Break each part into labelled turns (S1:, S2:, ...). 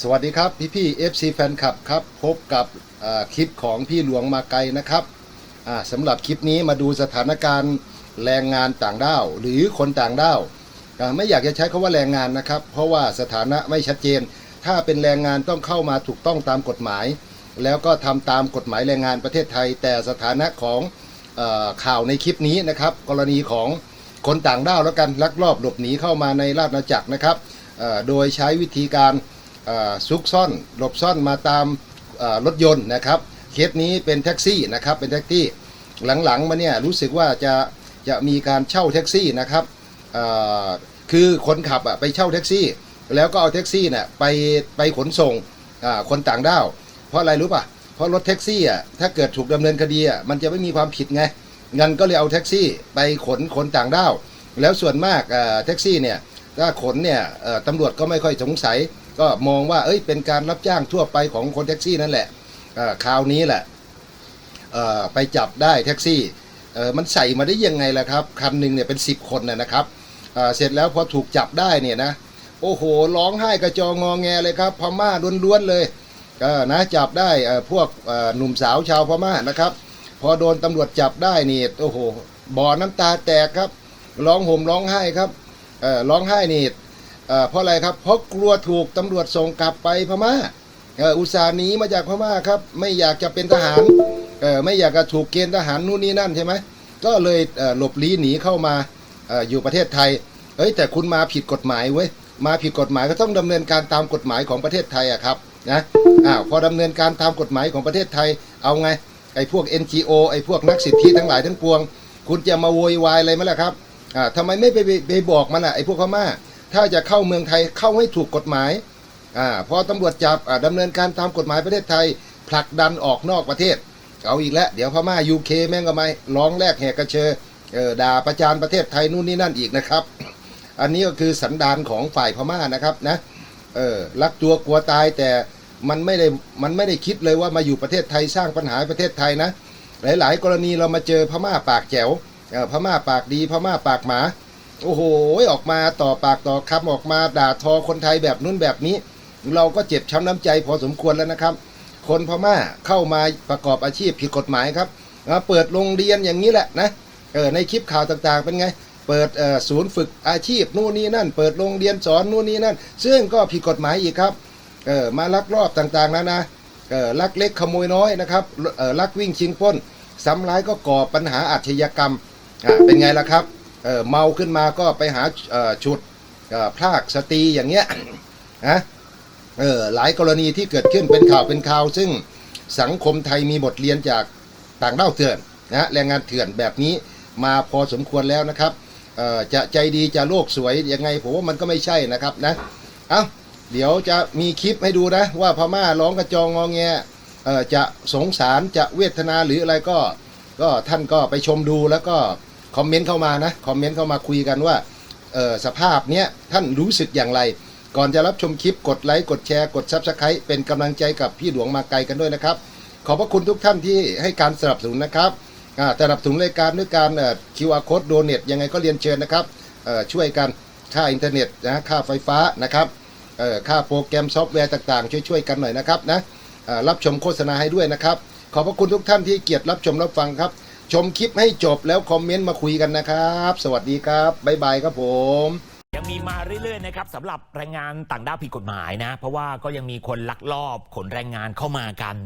S1: สวัสดีครับพี่พี่ FC แฟนคลับครับ พบกับคลิปของพี่หลวงมาไกลนะครับสำหรับคลิปนี้มาดูสถานการณ์แรงงานต่างด้าว หรือคนต่างด้าวไม่อยากจะใช้คำว่าแรงงานนะครับ เพราะว่าสถานะไม่ชัดเจน ถ้าเป็นแรงงานต้องเข้ามาถูกต้องตามกฎหมาย แล้วก็ทำตามกฎหมายแรงงานประเทศไทย แต่สถานะของอข่าวในคลิปนี้นะครับ กรณีของคนต่างด้าวแล้วกันลักลอบหลบหนีเข้ามาในราชอาณาจักรนะครับโดยใช้วิธีการ ซุกซ่อนหลบซ่อนมาตามรถยนต์นะครับเคสนี้เป็นแท็กซี่นะครับเป็นแท็กซี่หลังๆมาเนี่ยรู้สึกว่าจะจะมีการเช่าแท็กซี่นะครับคือคนขับอะไปเช่าแท็กซี่ แล้วก็เอาแท็กซี่เนี่ยไปไปขนส่งคนต่างด้าวเพราะอะไรรู้ป่ะเพราะรถแท็กซี่อะถ้าเกิดถูกดำเนินคดีอะมันจะไม่มีความผิดไงงั้นก็เลยเอาแท็กซี่ไปขนคนต่างด้าวแล้วส่วนมากแท็กซี่เนี่ยถ้าขนเนี่ยตำรวจก็ไม่ค่อยสงสัย ก็มองว่าเอ้ยเป็นการรับจ้างทั่วไปของคนแท็กซี่นั่นแหละคราวนี้แหละไปจับได้แท็กซี่มันใส่มาได้ยังไงล่ะครับ คันหนึ่งเนี่ยเป็น 10 คนนะนะครับเเสร็จแล้วพอถูกจับได้เนี่ยนะโอ้โหร้องไห้กระจองงอแงเลยครับพม่าล้วนๆเลยนะจับได้พวกหนุ่มสาวชาวพม่านะครับ พอโดนตำรวจจับได้นี่โอ้โหบ่อน้ำตาแตกครับ ร้องห่มร้องไห้ครับร้องไห้นี่ เอ่อเพราะอะไรครับ เพราะกลัวถูกตำรวจส่งกลับไปพม่าเอ่ออุตส่าห์หนีมาจากพม่าครับ ไม่อยากจะเป็นทหารเอ่อไม่อยากจะถูกเกณฑ์ทหารนู่นนี่นั่นใช่ไหมก็เลยเหลบลี้หนีเข้ามาออยู่ประเทศไทยเอ้ยแต่คุณมาผิดกฎหมายเว้ยมาผิดกฎหมายก็ต้องดำเนินการตามกฎหมายของประเทศไทยอะครับนะอ้าวพอดำเนินการตามกฎหมายของประเทศไทย เอาไงไอ้พวก NGO ไอ้พวกนักสิทธิทั้งหลายทั้งปวง คุณจะมาโวยวายอะไรไหมล่ะครับอ่าทำไมไม่ไปไปไปบอกมันอะไอ้พวกพม่า ถ้าจะเข้าเมืองไทยเข้าให้ถูกกฎหมายอ่าพอตำรวจจับอ่าดำเนินการตามกฎหมายประเทศไทยผลักดันออกนอกประเทศ เอาอีกแล้วเดี๋ยวพม่ายูเคแม่งก็ไม่ร้องแรกแหกกระเชอเออด่าประจานประเทศไทยนู่นนี่นั่นอีกนะครับ อันนี้ก็คือสันดานของฝ่ายพม่านะครับนะเออรักตัวกลัวตายแต่มันไม่ได้มันไม่ได้คิดเลยว่ามาอยู่ประเทศไทยสร้างปัญหาประเทศไทยนะ หลาย ๆ กรณีเรามาเจอพม่าปากแจ๋วเออพม่าปากดีพม่าปากหมา โอ้โหออกมาต่อปากต่อคำออกมาด่าทอคนไทยแบบนู้นแบบนี้ เราก็เจ็บช้ำน้ำใจพอสมควรแล้วนะครับ คนพม่าเข้ามาประกอบอาชีพผิดกฎหมายครับเปิดโรงเรียนอย่างนี้แหละนะเออในคลิปข่าวต่างๆ เป็นไง เปิดศูนย์ฝึกอาชีพนู่นนี่นั่น เปิดโรงเรียนสอนนู่นนี่นั่น ซึ่งก็ผิดกฎหมายอีกครับเออมาลักลอบต่างๆนะนะเออลักเล็กขโมยน้อยนะครับเออลักวิ่งชิงปล้นซ้ำร้ายก็ก่อปัญหาอาชญากรรมอ่าเป็นไงล่ะครับ เออเมาขึ้นมาก็ไปหาฉุดพรากสตรีอย่างเงี้ยนะเออหลายกรณีที่เกิดขึ้นเป็นข่าวเป็นข่าว ซึ่งสังคมไทยมีบทเรียนจากต่างด้าวเถื่อนนะแรงงานเถื่อนแบบนี้มาพอสมควรแล้วนะครับเออจะใจดีจะโลกสวยยังไงผมว่ามันก็ไม่ใช่นะครับนะเอ้าเดี๋ยวจะมีคลิปให้ดูนะ ว่าพม่าร้องกระจองงอแงเออจะสงสารจะเวทนาหรืออะไรก็ ก็ท่านก็ไปชมดูแล้วก็ คอมเมนต์เข้ามานะคอมเมนต์เข้ามาคุยกันว่าเออสภาพเนี้ยท่านรู้สึกอย่างไร ก่อนจะรับชมคลิปกดไลค์กดแชร์กดซับสไครต์เป็นกำลังใจกับพี่หลวงมาไกลกันด้วยนะครับ ขอบพระคุณทุกท่านที่ให้การสนับสนุนนะครับสนับสนุนรายการด้วยการเอ่อ QR code donate ยังไงก็เรียนเชิญนะครับช่วยกันค่าอินเทอร์เน็ตนะค่าไฟฟ้านะครับค่าโปรแกรมซอฟต์แวร์ต่างๆ ช่วยๆกันหน่อยนะครับนะรับชมโฆษณาให้ด้วยนะครับ ขอบพระคุณทุกท่านที่เกียรติรับชมรับฟังครับ ชมคลิปให้จบแล้วคอมเมนต์มาคุยกันนะครับ สวัสดีครับ บ๊ายบายครับผม
S2: ยังมีมาเรื่อยๆนะครับสำหรับแรงงานต่างด้าวผิดกฎหมายนะ เพราะว่าก็ยังมีคนลักลอบขนแรงงานเข้ามากัน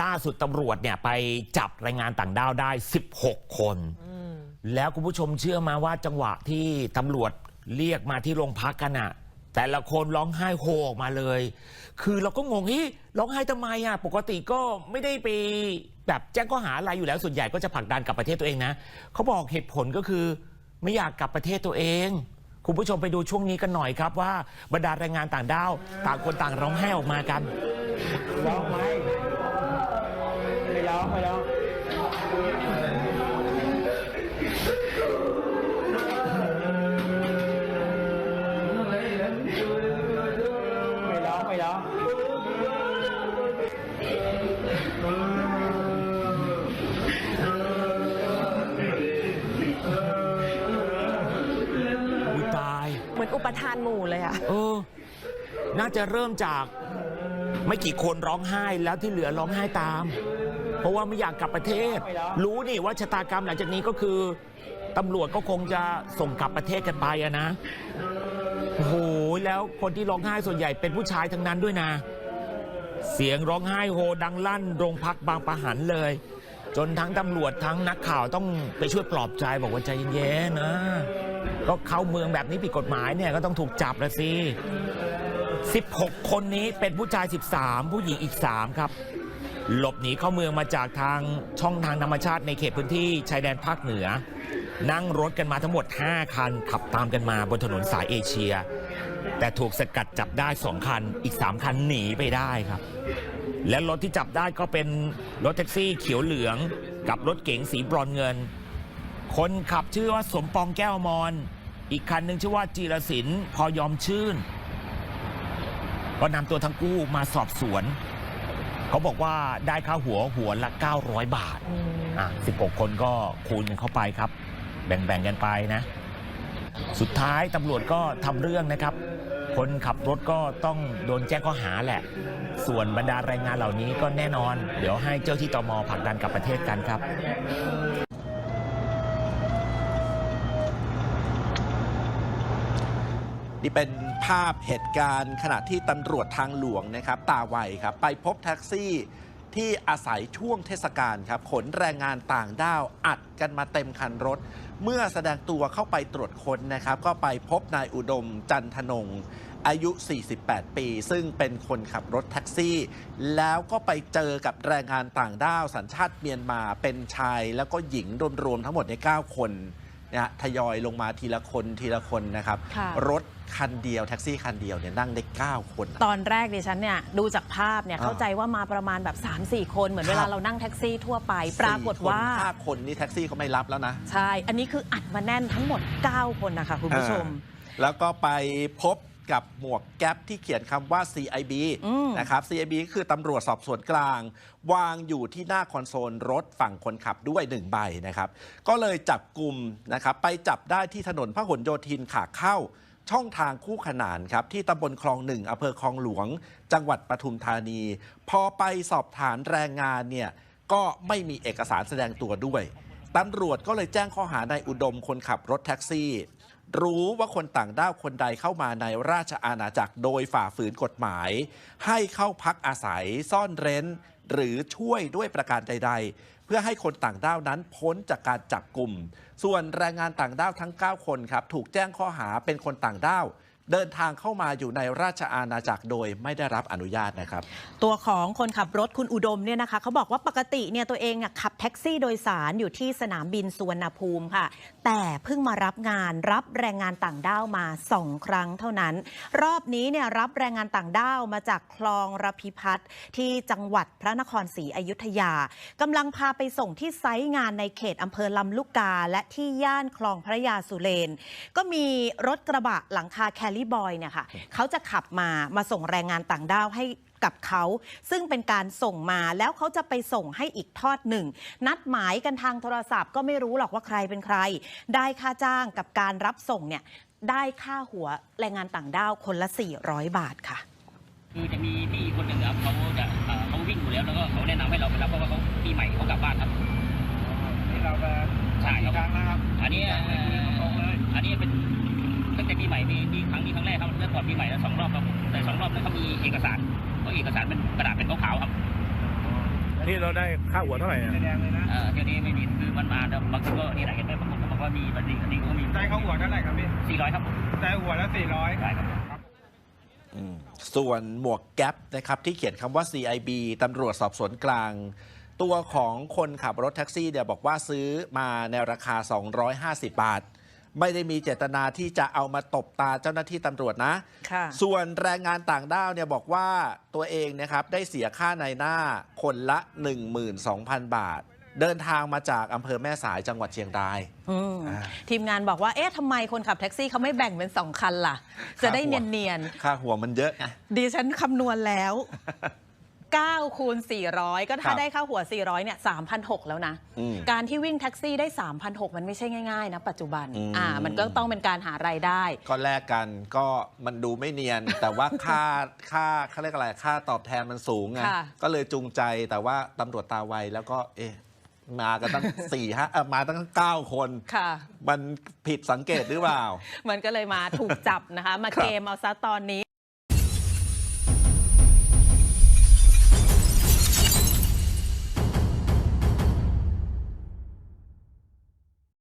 S2: ล่าสุดตำรวจเนี่ยไปจับแรงงานต่างด้าวได้ 16 คน แล้วคุณผู้ชมเชื่อมาว่าจังหวะที่ตำรวจเรียกมาที่โรงพักกันอะ แต่ละคนร้องไห้โฮออกมาเลย คือเราก็งงเฮ้ยร้องไห้ทำไมอะ ปกติก็ไม่ได้ไปแบบแจ้งข้อหาอะไรอยู่แล้ว ส่วนใหญ่ก็จะผลักดันกลับประเทศตัวเองนะ เขาบอกเหตุผลก็คือไม่อยากกลับประเทศตัวเอง คุณผู้ชมไปดูช่วงนี้กันหน่อยครับว่าบรรดาแรงงานต่างด้าว ต่างคนต่างร้องไห้ออกมากัน
S3: ร้องไหมไม่ร้องไม่ร้อง อุ้
S2: ยตา
S4: นอุปทานหมู่เลยอะ
S2: เออ น่าจะเริ่มจากไม่กี่คนร้องไห้แล้วที่เหลือร้องไห้ตาม เพราะว่าไม่อยากกลับประเทศ รู้นี่ว่าชะตากรรมหลังจากนี้ก็คือตำรวจก็คงจะส่งกลับประเทศกันไปอะนะโอ้โหแล้วคนที่ร้องไห้ส่วนใหญ่เป็นผู้ชายทั้งนั้นด้วยนะ เสียงร้องไห้โฮดังลั่นโรงพักบางปะหันเลย จนทั้งตำรวจทั้งนักข่าวต้องไปช่วยปลอบใจบอกว่าใจเย็นๆนะก็เข้าเมืองแบบนี้ผิดกฎหมายเนี่ยก็ต้องถูกจับละสิ 16 คนนี้เป็นผู้ชาย 13 ผู้หญิงอีก 3 ครับ หลบหนีเข้าเมืองมาจากทางช่องทางธรรมชาติในเขตพื้นที่ชายแดนภาคเหนือ นั่งรถกันมาทั้งหมด 5 คัน ขับตามกันมาบนถนนสายเอเชีย แต่ถูกสกัดจับได้ 2 คันอีก 3 คันหนีไปได้ครับ และรถที่จับได้ก็เป็นรถแท็กซี่เขียวเหลืองกับรถเก๋งสีบรอนเงิน คนขับชื่อว่าสมปองแก้วมอนอีกคันหนึ่งชื่อว่าจีรศิลป์พอยอมชื่น ก็นำตัวทั้งคู่มาสอบสวน เขาบอกว่าได้ค่าหัวหัวละ 900 บาท อะ 16 คนก็คูณกันเข้าไปครับ แบ่งๆกันไปนะ สุดท้ายตำรวจก็ทำเรื่องนะครับ คนขับรถก็ต้องโดนแจ้งข้อหาแหละ ส่วนบรรดาแรงงานเหล่านี้ก็แน่นอน เดี๋ยวให้เจ้าที่ตมผลักดันกลับประเทศกันครับ
S4: นี่เป็นภาพเหตุการณ์ขณะที่ตำรวจทางหลวงนะครับ ตาไวครับ ไปพบแท็กซี่ที่อาศัยช่วงเทศกาลครับ ขนแรงงานต่างด้าวอัดกันมาเต็มคันรถ เมื่อแสดงตัวเข้าไปตรวจค้นนะครับ ก็ไปพบนายอุดมจันทนงอายุ 48 ปี ซึ่งเป็นคนขับรถแท็กซี่ แล้วก็ไปเจอกับแรงงานต่างด้าวสัญชาติเมียนมาเป็นชาย แล้วก็หญิงรวมๆทั้งหมดใน 9 คนนะฮะทยอยลงมาทีละคนทีละคนนะครับ
S5: ค่ะ
S4: รถ คันเดียวแท็กซี่คันเดียวเนี่ยนั่งได้ 9 คนนะ
S5: ตอนแรกดิฉันเนี่ยดูจากภาพเนี่ย
S4: อ่า
S5: เข้าใจว่ามาประมาณแบบ 3-4 คนเหมือน
S4: ครับ
S5: เวลาเรานั่งแท็กซี่ทั่วไป ปรากฏว่า
S4: สี่คนห้าคนนี่แท็กซี่เขาไม่รับแล้วนะ
S5: ใช่ อันนี้คืออัดมาแน่นทั้งหมด 9 คนนะคะคุณผู้ชม
S4: อ่าแล้วก็ไปพบกับหมวกแก๊ปที่เขียนคำว่า CIB
S5: อืม
S4: นะครับ CIB ก็คือตำรวจสอบสวนกลาง วางอยู่ที่หน้าคอนโซลรถฝั่งคนขับด้วย 1 ใบนะครับ ก็เลยจับกลุ่มนะครับ ไปจับได้ที่ถนนพหลโยธินขาเข้า ช่องทางคู่ขนานครับที่ตำบลคลองหนึ่งอำเภอคลองหลวง จังหวัดปทุมธานี พอไปสอบถานแรงงานเนี่ยก็ไม่มีเอกสารแสดงตัวด้วยตำรวจก็เลยแจ้งข้อหานายอุดมคนขับรถแท็กซี่ รู้ว่าคนต่างด้าวคนใดเข้ามาในราชอาณาจักรโดยฝ่าฝืนกฎหมาย ให้เข้าพักอาศัยซ่อนเร้น หรือช่วยด้วยประการใด ๆ เพื่อให้คนต่างด้าวนั้นพ้นจากการจับกลุ่ม ส่วนแรงงานต่างด้าวทั้ง 9 คนครับ ถูกแจ้งข้อหาเป็นคนต่างด้าว เดินทางเข้ามาอยู่ในราชอาณาจักรโดยไม่ได้รับอนุญาตนะครับ
S5: ตัวของคนขับรถคุณอุดมเนี่ยนะคะเขาบอกว่าปกติเนี่ยตัวเองขับแท็กซี่โดยสารอยู่ที่สนามบินสุวรรณภูมิค่ะ แต่เพิ่งมารับงานรับแรงงานต่างด้าวมาสองครั้งเท่านั้น รอบนี้เนี่ยรับแรงงานต่างด้าวมาจากคลองระพิพัฒน์ที่จังหวัดพระนครศรีอยุธยากำลังพาไปส่งที่ไซต์งานในเขตอำเภอลำลูกกา และที่ย่านคลองพระยาสุเรนก็มีรถกระบะหลังคาแคลรี่บอยเนี่ยค่ะเขาจะขับมามาส่งแรงงานต่างด้าวให้กับเขาซึ่งเป็นการส่งมาแล้วเขาจะไปส่งให้อีกทอดหนึ่ง นัดหมายกันทางโทรศัพท์ก็ไม่รู้หรอกว่าใครเป็นใคร ได้ค่าจ้างกับการรับส่งเนี่ยได้ค่าหัวแรงงานต่างด้าวคนละ 400 บาทค่ะ
S6: คือจะมีพี่คนหนึ่งครับเขาจะเอ่อเขาวิ่งอยู่แล้วแล้วก็เขาแนะนำให้เราไปรับเพราะว่าเขาปีใหม่เขากลับบ้านครับ
S3: ที่เราไป
S6: ใช่ครับ
S3: ครั้งนะครับ
S6: อันนี้
S3: ไม่คุยตรงๆเลย
S6: อันนี้เป็น ตั้งแต่ปีใหม่มีมีครั้งนี้ครั้งแรกครับเมื่อก่อนปีใหม่แล้วสองรอบครับแต่สองรอบนั้นเขามีเอกสารเพราะเอกสารเป็นกระดาษเป็นขาวๆครับ
S7: นี่เราได้ค่าหัวเท่าไหร่เนี่ย
S3: แดงเลยนะ
S6: เอ่อเที่ยวนี้ไม่มีคือมันมาแล้วบางคนก็นี่แหละเห็นไหมบางคนก็บอกว่ามีบัตรดีอันนี้ก็มี
S3: ใจเขาหัวเท่าไหร่ครับพี่
S6: สี่ร้อยครับ
S3: ใจหัวละสี่ร้อย
S6: ใช่ครับ
S4: อืมส่วนหมวกแก๊ปนะครับที่เขียนคำว่า CIB ตำรวจสอบสวนกลางตัวของคนขับรถแท็กซี่เนี่ยบอกว่าซื้อมาในราคา 250 บาท ไม่ได้มีเจตนาที่จะเอามาตบตาเจ้าหน้าที่ตำรวจนะ
S5: ค่ะ
S4: ส่วนแรงงานต่างด้าวเนี่ยบอกว่าตัวเองเนะครับได้เสียค่าในหน้าคนละ 12,000 บาท เดินทางมาจากอำเภอแม่สายจังหวัดเชียงราย
S5: อืม
S4: อ่า
S5: ทีมงานบอกว่า เอ๊ะทำไมคนขับแท็กซี่เขาไม่แบ่งเป็นสองคันล่ะ จะได้
S4: ครับผม
S5: เนียน
S4: ค่าหัวมันเยอะไง
S5: ๆดิฉันคำนวณแล้ว 9คูณ400 ก็
S4: ค
S5: ถ้า
S4: รับ
S5: ได้ค่าหัว 400เนี่ย3,600 แล้วนะ
S4: อืม
S5: การที่วิ่งแท็กซี่ได้ 3,600 มันไม่ใช่ง่ายๆนะปัจจุบัน
S4: อืม
S5: อ่า มันก็ต้องเป็นการหารายได้
S4: ก็แลกกันก็มันดูไม่เนียน แต่ว่าค่าค่าเขาเรียกอะไรค่าตอบแทนมันสูงไง
S5: ค่ะ
S4: ก็เลยจูงใจแต่ว่าตำรวจตาไวแล้วก็เอ๊ะมากันตั้ง สี่ห้าเอ่อมาตั้งเก้าคน
S5: ค่ะ
S4: มันผิดสังเกตหรือเปล่า
S5: มันก็เลยมาถูกจับนะคะ มา
S4: ครับ
S5: เกมเอาซะตอนนี้